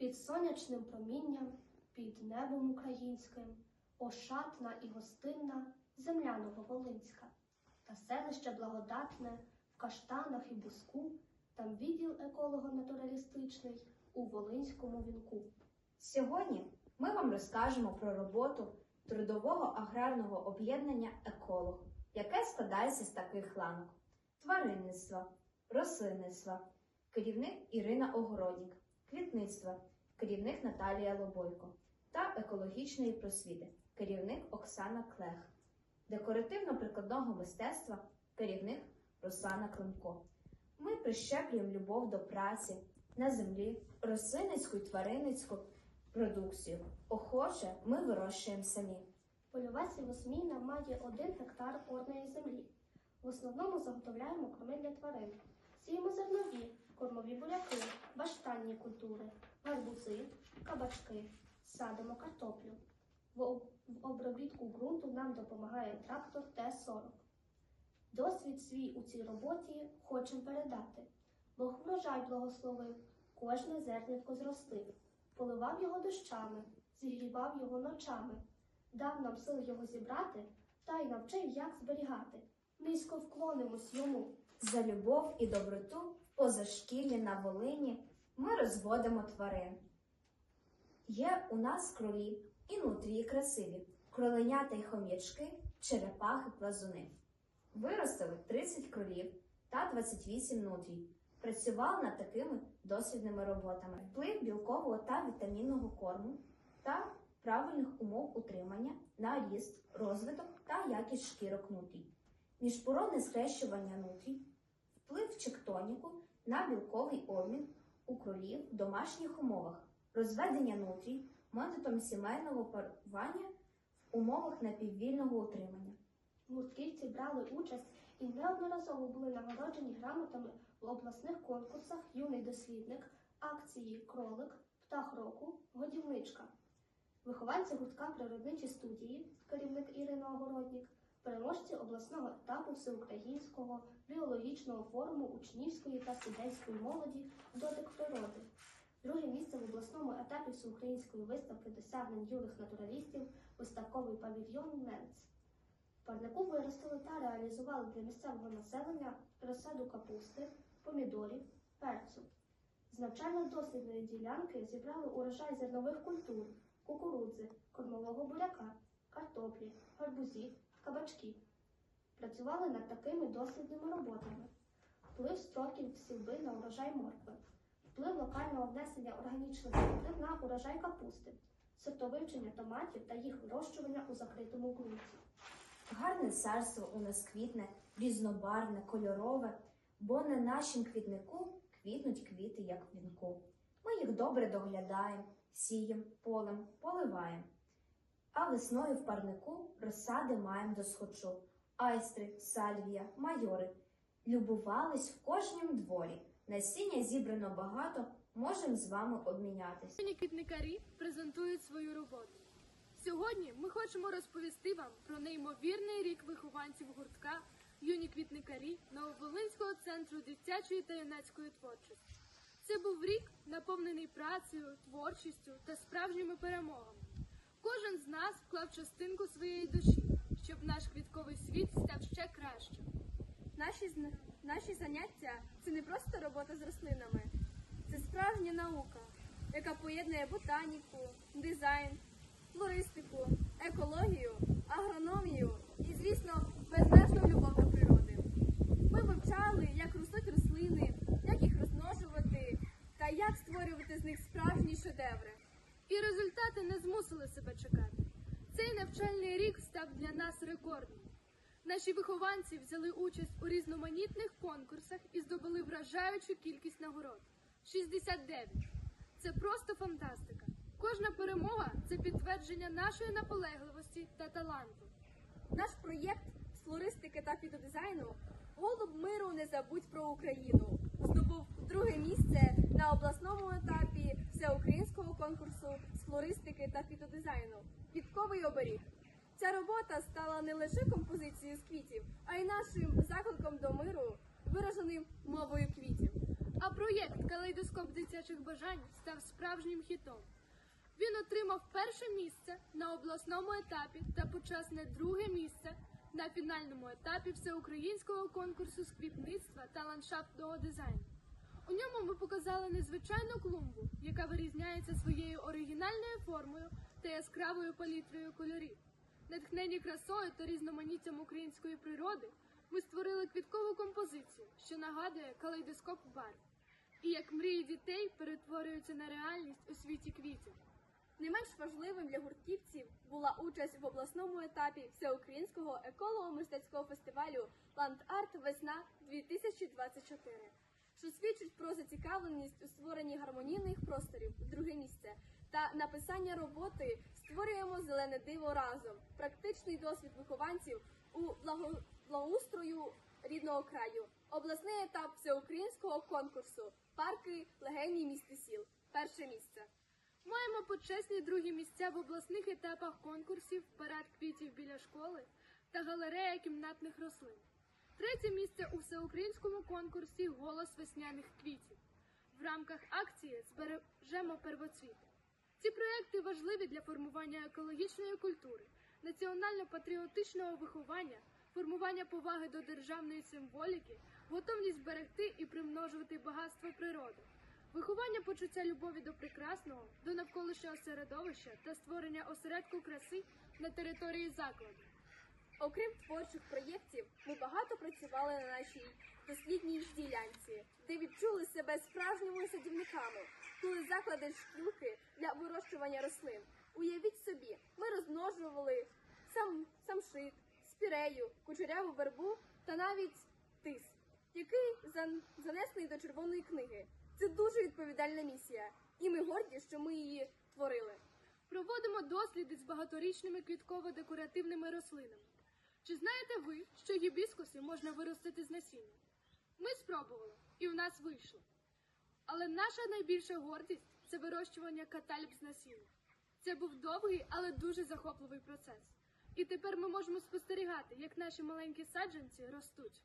Під сонячним промінням, під небом українським, ошатна і гостинна земля Нововолинська, та селище благодатне в каштанах і буску, там відділ еколого-натуралістичний у Волинському вінку. Сьогодні ми вам розкажемо про роботу трудового аграрного об'єднання Еколог, яке складається з таких ланок: тваринництва, рослинництва, керівник Ірина Огороднік, квітництва, керівник Наталія Лобойко та екологічної просвіти, керівник Оксана Клех, декоративно-прикладного мистецтва, керівник Руслана Климко. Ми прищеплюємо любов до праці на землі, рослинницьку і тваринницьку продукцію. Охоче ми вирощуємо самі. Польова сівосмійна має один гектар орної землі. В основному заготовляємо корми для тварин. Сіємо зернові, кормові буряки, баштанні культури, гарбузи, кабачки, садимо картоплю. В обробітку ґрунту нам допомагає трактор Т-40. Досвід свій у цій роботі хочемо передати. Бог врожай благословив, кожне зернятко зростив, поливав його дощами, зігрівав його ночами дав нам сили його зібрати та й навчив, як зберігати. Низько вклонимось йому. За любов і доброту в позашкіллі на Волині ми розводимо тварин. Є у нас кролі і нутрії красиві, кроленята й хом'ячки, черепахи, плазуни. Виростили 30 кролів та 28 нутрій. Працювали над такими дослідними роботами. Вплив білкового та вітамінного корму та правильних умов утримання на ріст, розвиток та якість шкірок нутрій. Міжпородне схрещування нутрій, вплив чектоніку на білковий обмін у кролів в домашніх умовах, розведення нутрій методом сімейного парування в умовах напіввільного утримання. Гуртківці брали участь і неодноразово були нагороджені грамотами в обласних конкурсах Юний дослідник, акції Кролик, Птах року, Годівничка. Вихованці гуртка природничі студії, керівник Ірина Огороднік, переможці обласного етапу всеукраїнського біологічного форуму учнівської та студентської молоді Дотик природи. Друге місце в обласному етапі всеукраїнської виставки досягнень юних натуралістів виставковий павільйон Менц. Парнику виростили та реалізували для місцевого населення розсаду капусти, помідорів, перцю. З навчально-дослідної ділянки зібрали урожай зернових культур, кукурудзи, кормового буряка, картоплі, гарбузів, кабачків. Працювали над такими дослідними роботами. Вплив строків сівби на урожай моркви, вплив локального внесення органічних добрив на урожай капусти, сортовивчення томатів та їх вирощування у закритому ґрунті. Гарне царство у нас квітне, різнобарвне, кольорове, бо на нашім квітнику квітнуть квіти, як вінку. Ми їх добре доглядаємо, сієм, полем, поливаємо. А весною в парнику розсади маємо досхочу. Айстри, сальвія, майори. Любувались в кожнім дворі. Насіння зібрано багато, можемо з вами обмінятись. Сьогодні квітникарі презентують свою роботу. Сьогодні ми хочемо розповісти вам про неймовірний рік вихованців гуртка юні квітникарі Нововолинського центру дитячої та юнацької творчості. Це був рік, наповнений працею, творчістю та справжніми перемогами. Кожен з нас вклав частинку своєї душі, щоб наш квітковий світ став ще кращим. Наші, наші заняття це не просто робота з рослинами, це справжня наука, яка поєднує ботаніку, дизайн, флористику, екологію, агрономію і, звісно, безмежну любов до природи. Ми вивчали, як ростуть рослини, як їх розмножувати та як створювати з них справжні шедеври. І результати не змусили себе чекати. Цей навчальний рік став для нас. Наші вихованці взяли участь у різноманітних конкурсах і здобули вражаючу кількість нагород 69. Це просто фантастика. Кожна перемога це підтвердження нашої наполегливості та таланту. Наш проєкт з флористики та фітодизайну Голуб миру не забудь про Україну здобув друге місце на обласному етапі всеукраїнського конкурсу з флористики та фітодизайну Квітковий оберіг. Ця робота стала не лише композицією з квітів, а й нашим закликом до миру, вираженим мовою квітів. А Проєкт Калейдоскоп дитячих бажань став справжнім хітом. Він отримав перше місце на обласному етапі та почесне друге місце на фінальному етапі всеукраїнського конкурсу з квітництва та ландшафтного дизайну. У ньому ми показали незвичайну клумбу, яка вирізняється своєю оригінальною формою та яскравою палітрою кольорів. Натхнені красою та різноманіттям української природи, ми створили квіткову композицію, що нагадує калейдоскоп барв. І як мрії дітей перетворюються на реальність у світі квітів. Не менш важливим для гуртківців була участь в обласному етапі всеукраїнського еколого-мистецького фестивалю «Ланд-Арт Весна 2024», що свідчить про зацікавленість у створенні гармонійних просторів, друге місце, та написання роботи «Створюємо зелене диво разом. Практичний досвід вихованців у благо- благоустрою рідного краю. Обласний етап всеукраїнського конкурсу Парки легені місти сіл. Перше місце. Маємо почесні другі місця в обласних етапах конкурсів Парад квітів біля школи та галерея кімнатних рослин. Третє місце у всеукраїнському конкурсі Голос весняних квітів. В рамках акції збережемо первоцвіти. Ці проекти важливі для формування екологічної культури, національно-патріотичного виховання, формування поваги до державної символіки, готовність берегти і примножувати багатство природи. Виховання почуття любові до прекрасного, до навколишнього середовища та створення осередку краси на території закладу. Окрім творчих проєктів, ми багато працювали на нашій дослідній ділянці, де відчули себе справжніми садівниками, коли заклади шкілки для вирощування рослин. Уявіть собі, ми розмножували сам, самшит, спірею, кучеряву вербу та навіть тис, який зан- занесений до червоної книги. Це дуже відповідальна місія, і ми горді, що ми її творили. Проводимо досліди з багаторічними квітково-декоративними рослинами. Чи знаєте ви, що гібіскуси можна виростити з насіння? Ми спробували, і в нас вийшло. Але наша найбільша гордість це вирощування катальб з насіння. Це був довгий, але дуже захопливий процес. І тепер ми можемо спостерігати, як наші маленькі саджанці ростуть.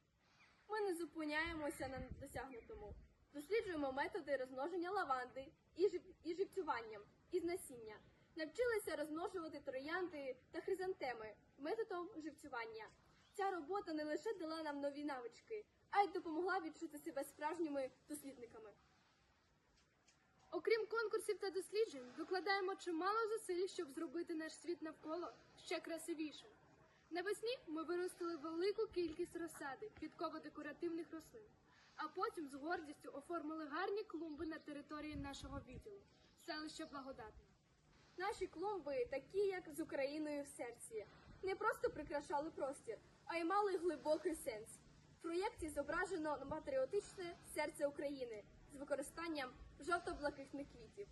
Ми не зупиняємося на досягнутому. Досліджуємо методи розмноження лаванди і, живцюванням із насіння. Навчилися розмножувати троянди та хризантеми методом живцювання. Ця робота не лише дала нам нові навички, а й допомогла відчути себе справжніми дослідниками. Окрім конкурсів та досліджень, докладаємо чимало зусиль, щоб зробити наш світ навколо ще красивішим. Навесні ми виростили велику кількість розсади квітково-декоративних рослин, а потім з гордістю оформили гарні клумби на території нашого відділу, селища Благодатне. Наші клумби, такі як з Україною в серці, не просто прикрашали простір, а й мали глибокий сенс. В проєкті зображено патріотичне серце України з використанням жовто-блакитних квітів.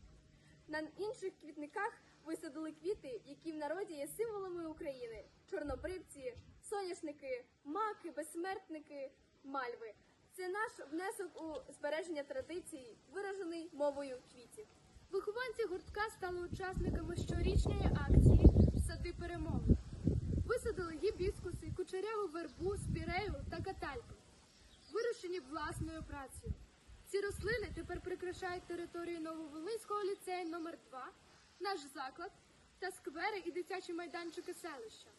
На інших квітниках висадили квіти, які в народі є символами України: чорнобривці, соняшники, маки, безсмертники, мальви. Це наш внесок у збереження традицій, виражений мовою квітів. Вихованці гуртка стали учасниками щорічної акції Сади перемоги. Висадили гібіскуси, кучеряву вербу, спірею та катальки, вирощені власною працею. Ці рослини тепер прикрашають територію Нововолинського ліцею номер 2 наш заклад та сквери і дитячі майданчики селища.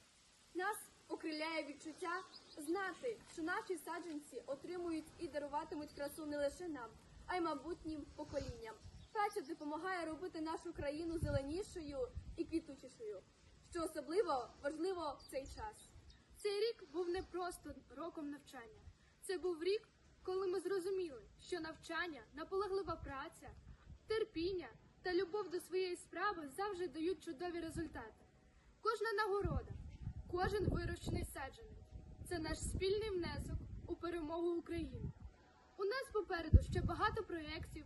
Нас окриляє відчуття знати, що наші саджанці отримують і даруватимуть красу не лише нам, а й майбутнім поколінням. Праця допомагає робити нашу країну зеленішою і квітучішою, що особливо важливо в цей час. Цей рік був не просто роком навчання. Це був рік, коли ми зрозуміли, що навчання, наполеглива праця, терпіння та любов до своєї справи завжди дають чудові результати. Кожна нагорода, кожен вирощений саджанець це наш спільний внесок у перемогу України. У нас попереду ще багато проєктів,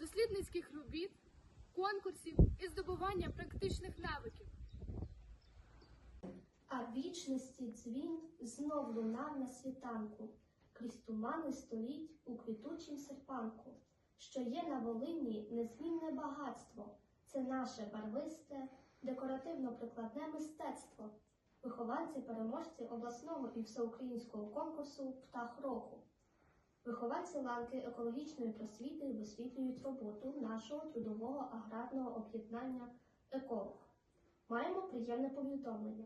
дослідницьких робіт, конкурсів і здобування практичних навиків. А вічності дзвін знов лунав на світанку, крізь тумани століть у квітучім серпанку, що є на Волині незмінне багатство, це наше барвисте, декоративно-прикладне мистецтво, вихованці переможці обласного і всеукраїнського конкурсу Птах року. Вихованці ланки екологічної просвіти висвітлюють роботу нашого трудового аграрного об'єднання Еколог. Маємо приємне повідомлення.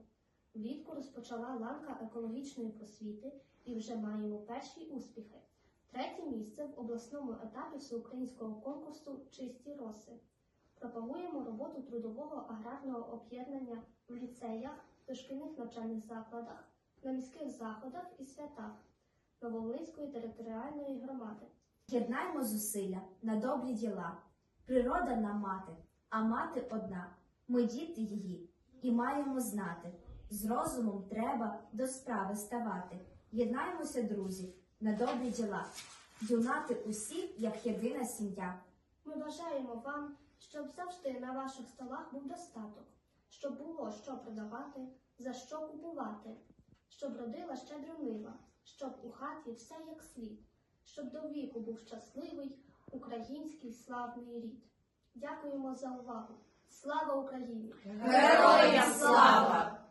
Влітку розпочала ланка екологічної просвіти і вже маємо перші успіхи. Третє місце в обласному етапі всеукраїнського конкурсу Чисті роси. Пропагуємо роботу трудового аграрного об'єднання в ліцеях, дошкільних навчальних закладах, на міських заходах і святах Нововолинської територіальної громади. Єднаймо зусилля на добрі діла. Природа нам мати, а мати одна. Ми діти її, і маємо знати. З розумом треба до справи ставати. Єднаймося, друзі, на добрі діла. Юнати усі, як єдина сім'я. Ми бажаємо вам, щоб завжди на ваших столах був достаток, щоб було що продавати, за що купувати, щоб родила щедро нива, щоб у хаті все як слід, щоб до віку був щасливий український славний рід. Дякуємо за увагу. Слава Україні! Героям слава!